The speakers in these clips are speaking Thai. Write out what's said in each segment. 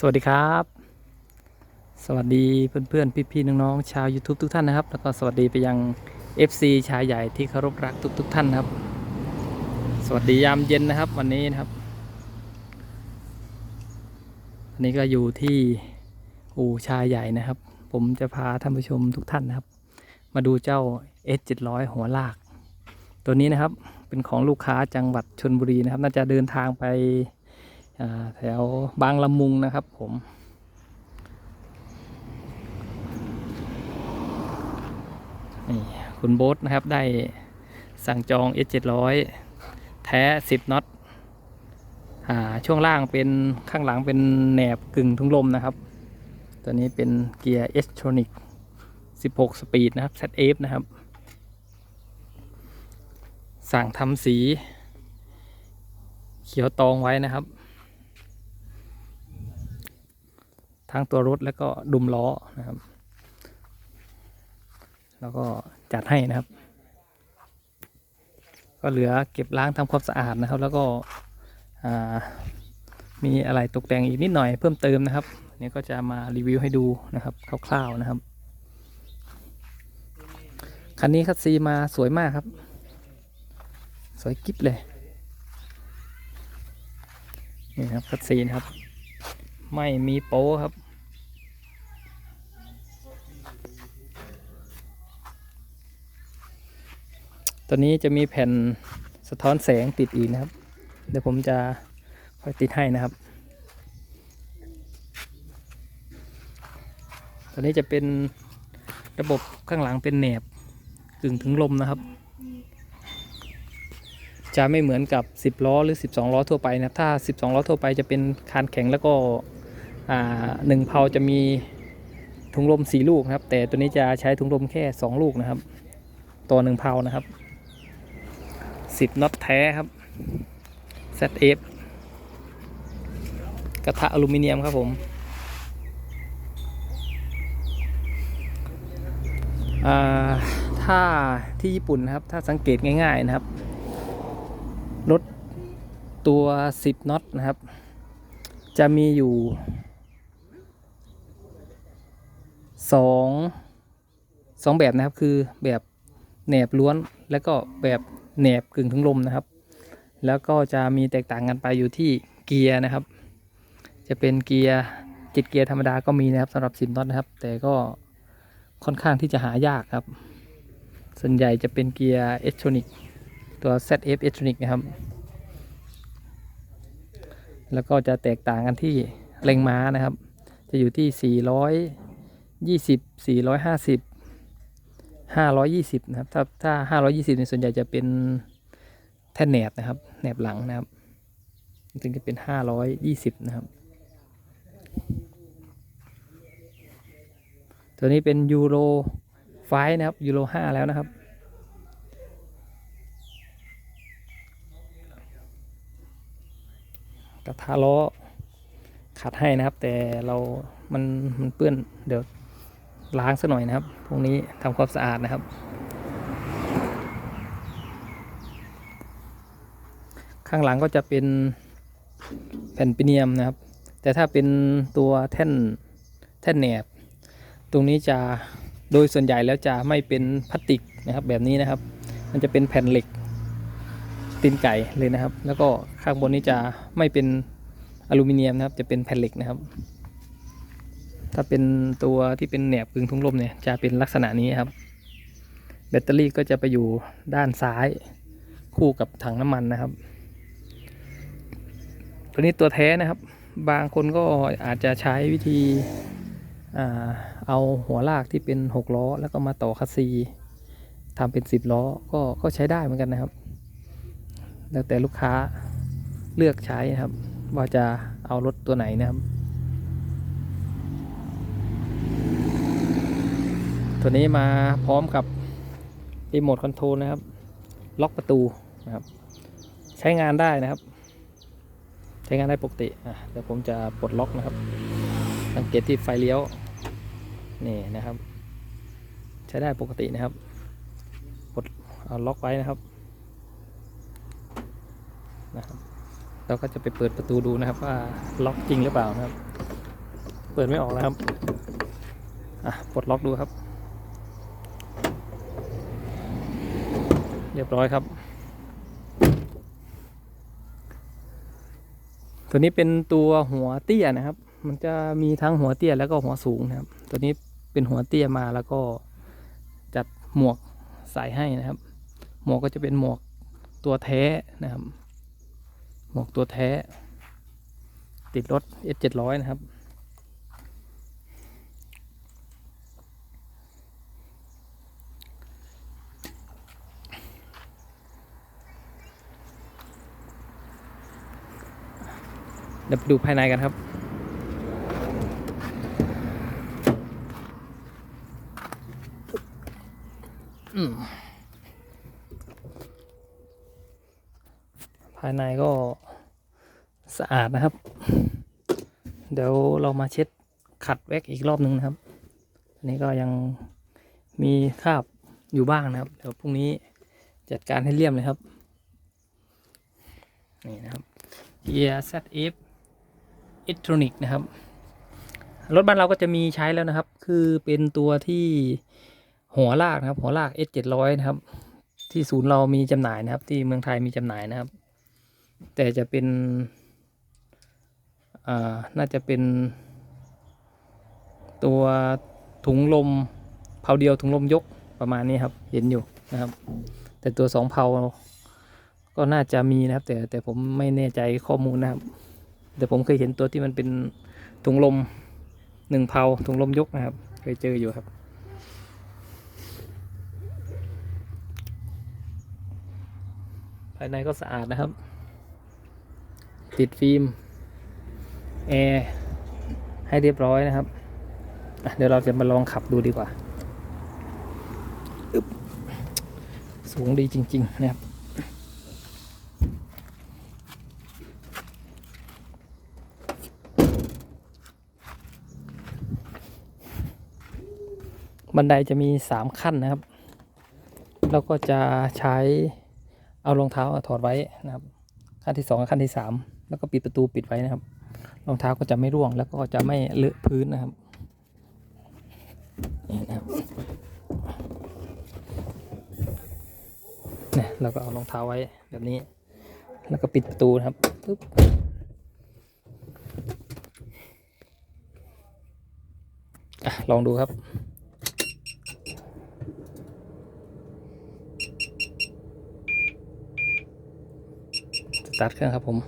สวัสดีครับ สวัสดีเพื่อนๆ พี่ๆ น้องๆ ชาว YouTube ทุกท่านนะครับ แล้วก็สวัสดีไปยัง FC ชายใหญ่ที่เคารพรักทุกๆ ท่านนะครับ สวัสดียามเย็นนะครับวันนี้นะครับวันนี้ก็อยู่ที่อู่ชายใหญ่นะครับ ผมจะพาท่านผู้ชมทุกท่านนะครับ มาดูเจ้า S700 หัวลาก ตัวนี้นะครับเป็นของลูกค้าจังหวัดชนบุรีนะครับ น่าจะเดินทางไป แถวบางละมุงนะครับผมนี่คุณโบ๊ทนะครับได้สั่งจอง S700 แท้ 10น็อตอ่าช่วงล่างเป็นข้างหลังเป็นแหนบกึ่งทุงลมนะครับ ตัวนี้เป็นเกียร์ s t r o n i c 16 สปีดนะครับ ZF นะครับ สั่งทำสี เขียวตองไว้นะครับ ทั้งตัวรถแล้วก็ดุมล้อนะครับ แล้วก็จัดให้นะครับ ก็เหลือเก็บล้างทำความสะอาดนะครับ แล้วก็มีอะไรตกแต่งอีกนิดหน่อยเพิ่มเติมนะครับอันนี่ก็จะมารีวิวให้ดูนะครับคร่าวๆนะครับคันนี้คัดซีมาสวยมากครับ สวยกิ๊บเลย นี่นะครับคัดซีนะครับ ไม่มีโป้ครับตัวนี้จะมีแผ่นสะท้อนแสงติดอีกนะครับ เดี๋ยวผมจะค่อยติดให้นะครับตัวนี้จะเป็นระบบข้างหลังเป็นแหนบกึ่งถึงลมนะครับ จะไม่เหมือนกับ 10 ล้อหรือ 12 ล้อทั่วไปนะ ถ้า 12 ล้อทั่วไปจะเป็นคานแข็งแล้วก็ หนึ่งเพาจะมีถุงลม4ลูกนะครับ แต่ตัวนี้จะใช้ถุงลมแค่2ลูกนะครับตัวหนึ่งเพานะครับ10น็อตแท้ครับ ZF กระทะอลูมิเนียมครับผมถ้าที่ญี่ปุ่นนะครับ ถ้าสังเกตง่าย ๆนะครับ รถตัว 10น็อตนะครับ จะมีอยู่ สองสองแบบนะครับคือแบบแหนบล้วนแล้วก็แบบแหนบกึ่งถึงลมนะครับ แล้วก็จะมีแตกต่างกันไปอยู่ที่เกียร์นะครับ จะเป็นเกียร์จิตเกียร์ธรรมดาก็มีนะครับสำหรับ10น็อตนะครับ แต่ก็ค่อนข้างที่จะหายากครับ ส่วนใหญ่จะเป็นเกียร์เอสโทนิกตัว ZF e l e c t r o n i c นะครับ แล้วก็จะแตกต่างกันที่แรงม้านะครับ จะอยู่ที่ 420 450 520นะครับ ถ้าถ้า520ในส่วนใหญ่จะเป็นแท่นแหนบนะครับแหนบหลังนะครับจึงจะเป็น520นะครับ ตัวนี้เป็นยูโรไฟนะครับยูโร5แล้วนะครับกระทะล้อขัดให้นะครับ แต่เรามันมันเปื้อนเดี๋ยว ล้างสักหน่อยนะครับพรุ่งนี้ทำความสะอาดนะครับ ข้างหลังก็จะเป็นแผ่นปิเนียมนะครับ แต่ถ้าเป็นตัวแท่นแท่นแหนบ ตรงนี้จะโดยส่วนใหญ่แล้วจะไม่เป็นพลาสติกนะครับแบบนี้นะครับ มันจะเป็นแผ่นเหล็กตีนไก่เลยนะครับ แล้วก็ข้างบนนี้จะไม่เป็นอลูมิเนียมนะครับ จะเป็นแผ่นเหล็กนะครับ ถ้าเป็นตัวที่เป็นแหนบกึ่งทุงลมเนี่ยจะเป็นลักษณะนี้ครับ แบตเตอรี่ก็จะไปอยู่ด้านซ้ายคู่กับถังน้ำมันนะครับ ตัวนี้ตัวแท้นะครับ บางคนก็อาจจะใช้วิธีอเอาหัวลากที่เป็น6ล้อ แล้วก็มาต่อคัสซีทำเป็น 10 ล้อก็ก็ใช้ได้เหมือนกันนะครับ แล้วแต่ลูกค้าเลือกใช้นะครับ ว่าจะเอารถตัวไหนนะครับ ตัวนี้มาพร้อมกับรีโมทคอนโทรลนะครับ ล็อกประตูนะครับ ใช้งานได้นะครับ ใช้งานได้ปกติอะเดี๋ยวผมจะปลดล็อกนะครับ สังเกตที่ไฟเลี้ยวนี่นะครับ ใช้ได้ปกตินะครับปลดเอาล็อกไว้นะครับนะครับเราก็จะไปเปิดประตูดูนะครับว่าล็อกจริงหรือเปล่านะครับ เปิดไม่ออกนะครับอะปลดล็อกดูครับ เรียบร้อยครับ ตัวนี้เป็นตัวหัวเตี้ยนะครับ มันจะมีทั้งหัวเตี้ยแล้วก็หัวสูงนะครับ ตัวนี้เป็นหัวเตี้ยมาแล้วก็จัดหมวกใส่ให้นะครับ หมวกก็จะเป็นหมวกตัวแท้นะครับ หมวกตัวแท้ ติดรถ S 7 0 0 นะครับ เดี๋ยวดูภายในกันครับอืมภายในก็สะอาดนะครับ เดี๋ยวเรามาเช็ดขัดแว็กอีกรอบหนึ่งนะครับ อันนี้ก็ยังมีคราบอยู่บ้างนะครับ เดี๋ยวพรุ่งนี้จัดการให้เลี่ยมเลยครับ นี่นะครับ Gear ZF e l e c t r o n i c นะครับ รถบ้านเราก็จะมีใช้แล้วนะครับ คือเป็นตัวที่หัวลากนะครับ หัวลาก S 7 0 0 นะครับ ที่ศูนย์เรามีจำหน่ายนะครับ ที่เมืองไทยมีจำหน่ายนะครับ แต่จะเป็นอ่าน่าจะเป็น ตัวถุงลมเพาเดียวถุงลมยกประมาณนี้ครับ เห็นอยู่นะครับ แต่ตัวสองเพาก็น่าจะมีนะครับ แต่แต่ผมไม่แน่ใจข้อมูลนะครับ แต่ผมเคยเห็นตัวที่มันเป็นถุงลมหนึ่งเพาถุงลมยกนะครับ เคยเจออยู่ครับ ภายในก็สะอาดนะครับ ติดฟิล์มแอร์ให้เรียบร้อยนะครับ เดี๋ยวเราจะมาลองขับดูดีกว่า สูงดีจริง ๆ นะครับ บันไดจะมีสามขั้นนะครับ แล้วก็จะใช้เอารองเท้าถอดไว้นะครับ ขั้นที่สองขั้นที่สามแล้วก็ปิดประตูปิดไว้นะครับ รองเท้าก็จะไม่ร่วงแล้วก็จะไม่เลอะพื้นนะครับนี่นะครับเนี่ยเราก็เอารองเท้าไว้แบบนี้ แล้วก็ปิดประตูนะครับปึ๊บลองดูครับ ตาร์ทเครื่องครับผม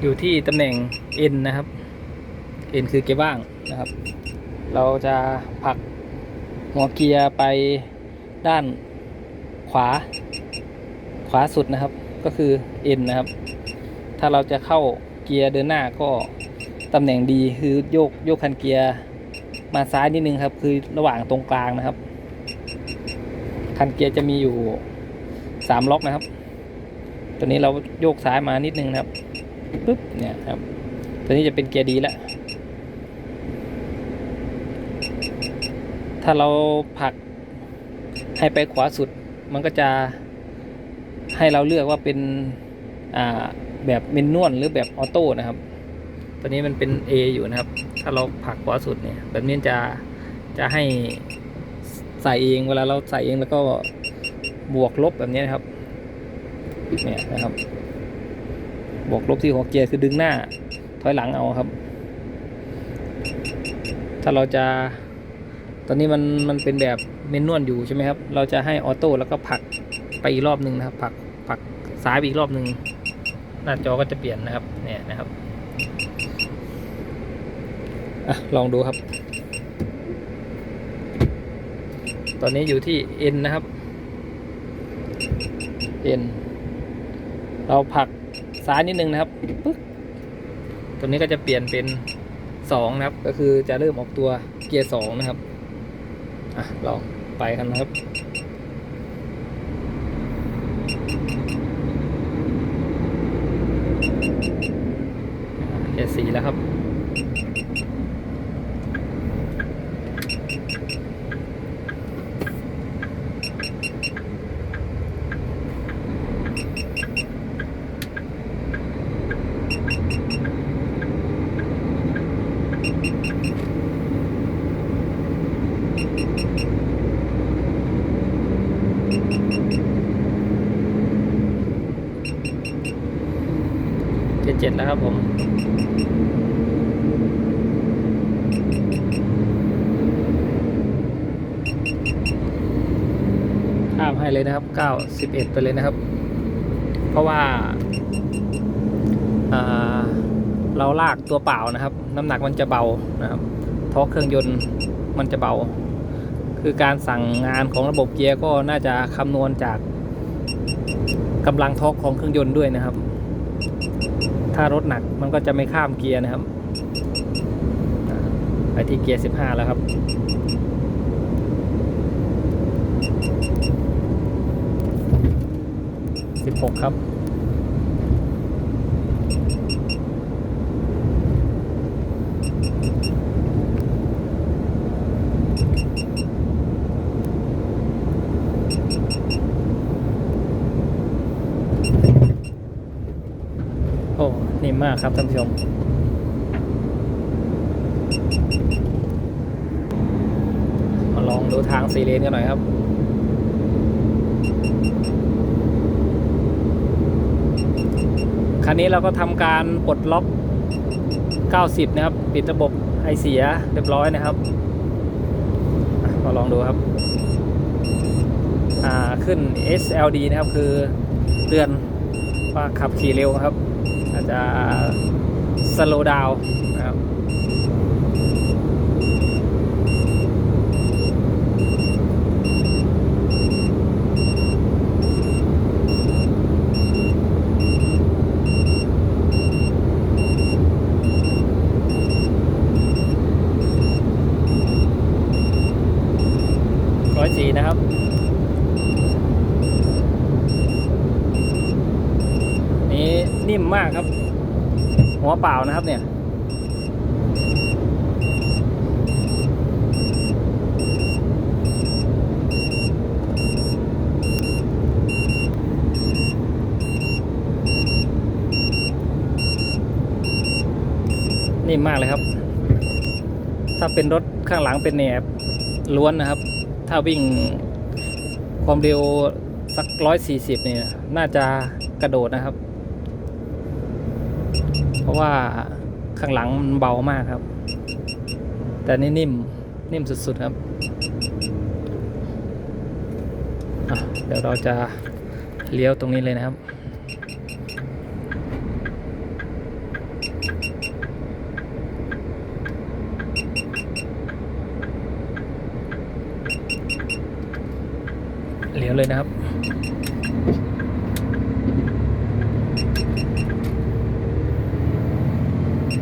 อยู่ที่ตำแหน่ง N นะครับ N คือเกียร์ว่างนะครับ เราจะผลักหัวเกียร์ไปด้านขวา ขวาสุดนะครับ ก็คือ N นะครับ ถ้าเราจะเข้าเกียร์เดินหน้าก็ ตำแหน่งดีคือโยกโยกคันเกียร์มาซ้ายนิดนึงครับ คือระหว่างตรงกลางนะครับ คันเกียร์จะมีอยู่สามล็อกนะครับ ตัวนี้เราโยกซ้ายมานิดนึงนะครับปุ๊บเนี่ยครับ ตัวนี้จะเป็นเกียร์ดีแล้วถ้าเราผลักให้ไปขวาสุด มันก็จะให้เราเลือกว่าเป็นแบบเมนนวลหรือแบบออโต้นะครับ ตัวนี้มันเป็น A อยู่นะครับ ถ้าเราผักขวาสุดเนี่ย แบบนี้จะจะให้ใส่เองเวลาเราใส่เองแล้วก็บวกลบแบบนี้นะครับ เนี่ยนะครับ บวกลบที่หัวเกียร์คือดึงหน้า ถอยหลังเอาครับ ถ้าเราจะ ตอนนี้มันมันเป็นแบบเมนนวลอยู่ใช่ไหมครับ เราจะให้ออโต้แล้วก็ผักไปอีกรอบหนึ่งนะครับ ผักผักซ้ายไปอีกรอบหนึ่งหน้าจอก็จะเปลี่ยนนะครับ เนี่ยนะครับ อะลองดูครับ ตอนนี้อยู่ที่ N นะครับ N เราผลักซ้ายนิดนึงนะครับปึ๊กตัวนี้ก็จะเปลี่ยนเป็นสองนะครับ ก็คือจะเริ่มออกตัวเกียร์สองนะครับ อะลองไปกันนะครับเกียร์สี่แล้วครับ เจ็ดแล้วครับผมข้ามให้เลยนะครับ91ไปเลยนะครับ เพราะว่าาเราลากตัวเปล่านะครับ น้ำหนักมันจะเบานะครับทอกเครื่องยนต์มันจะเบา คือการสั่งงานของระบบเกียร์ก็น่าจะคำนวณจากกำลังทอกของเครื่องยนต์ด้วยนะครับ ถ้ารถหนักมันก็จะไม่ข้ามเกียร์นะครับไปที่เกียร์ 15 แล้วครับ 16 ครับ โอ้ นิ่มมากครับท่านผู้ชม มาลองดูทางสีเลนกันหน่อยครับคันนี้เราก็ทำการปลดล็อก 90 นะครับ ปิดระบบไอเสียเรียบร้อยนะครับมาลองดูครับอ่าขึ้น SLD นะครับ คือเตือนว่าขับขี่เร็วครับ อาจจะ slow down นะครับร้อยสี่นะครับ นิ่มมากครับ หัวเปล่านะครับเนี่ยนิ่มมากเลยครับ ถ้าเป็นรถข้างหลังเป็นแหนบล้วนนะครับ ถ้าวิ่งความเร็วสักร้อยสี่สิบเนี่ยน่าจะกระโดดนะครับ เพราะว่าข้างหลังมันเบามากครับ แต่นี่นิ่มนิ่มสุดๆครับเดี๋ยวเราจะเลี้ยวตรงนี้เลยนะครับ เลี้ยวเลยนะครับ ส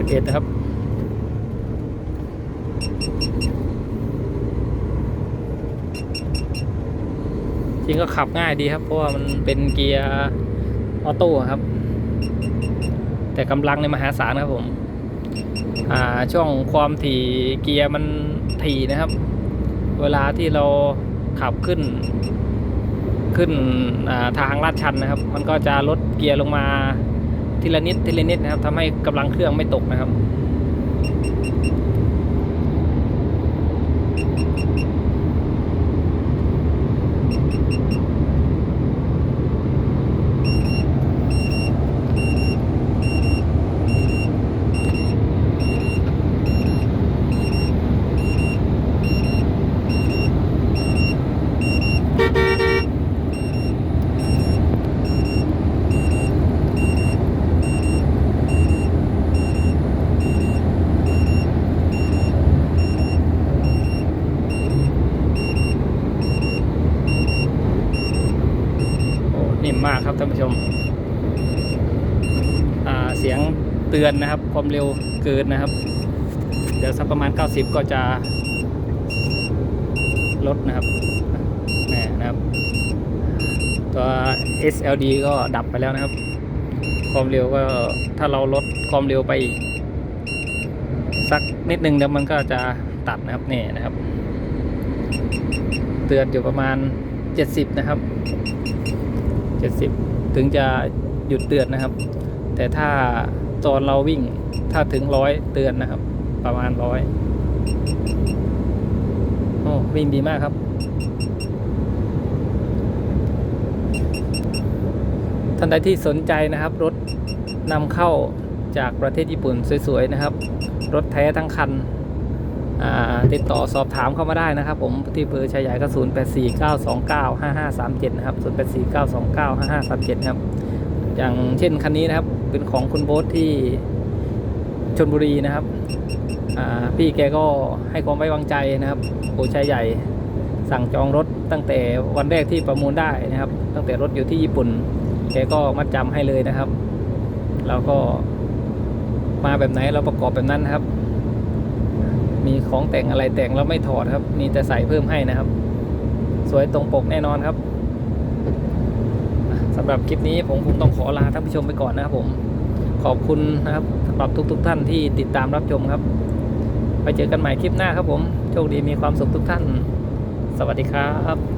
ิบเอ็ดนะครับจริงก็ขับง่ายดีครับ เพราะว่ามันเป็นเกียร์ออโต้ครับ แต่กำลังในมหาศาลครับผม อ่าช่วงความถี่เกียร์มันถี่นะครับ เวลาที่เราขับขึ้น ขึ้นาทางลาดชันนะครับ มันก็จะลดเกียร์ลงมาทีละนิดทีละนิดนะครับทำให้กำลังเครื่องไม่ตกนะครับ โอ้นิ่มมากครับท่านผู้ชม อ่า เสียงเตือนนะครับ ความเร็วเกินนะครับ เดี๋ยวสักประมาณ 90 ก็จะลดนะครับแหม่นะครับ ตัว SLD ก็ดับไปแล้วนะครับ ความเร็วก็ถ้าเราลดความเร็วไปอีกสักนิดนึงเดี๋ยวมันก็จะตัดนะครับนี่นะครับ เตือนอยู่ประมาณ 70 นะครับ 70 ถึงจะหยุดเตือนนะครับ แต่ถ้า ตอนเราวิ่งถ้าถึงร้อยเตือนนะครับ ประมาณร้อยวิ่งดีมากครับ ท่านใดที่สนใจนะครับ รถนำเข้าจากประเทศญี่ปุ่นสวยๆนะครับ รถแท้ทั้งคันติดต่อสอบถามเข้ามาได้นะครับ ผมที่เบอร์ชายใหญ่ก็0 8 4 9 2 9 5 5 3 7นะครับ0 8 4 9 2 9 5 5 3 7นะครับ อย่างเช่นคันนี้นะครับ เป็นของคุณโบ๊ทที่ชนบุรีนะครับ พี่แกก็ให้ความไว้วางใจนะครับโอชายใหญ่สั่งจองรถตั้งแต่วันแรกที่ประมูลได้นะครับ ตั้งแต่รถอยู่ที่ญี่ปุ่น แกก็มัดจำให้เลยนะครับ เราก็มาแบบไหนเราประกอบแบบนั้นนะครับ มีของแต่งอะไรแต่งแล้วไม่ถอดครับ มีแต่ใส่เพิ่มให้นะครับ สวยตรงปกแน่นอนครับ สำหรับคลิปนี้ผมคงต้องขอลาท่านผู้ชมไปก่อนนะครับผมขอบคุณนะครับสำหรับทุกๆทท่านที่ติดตามรับชมครับ ไปเจอกันใหม่คลิปหน้าครับผม โชคดีมีความสุขทุกท่าน สวัสดีครับ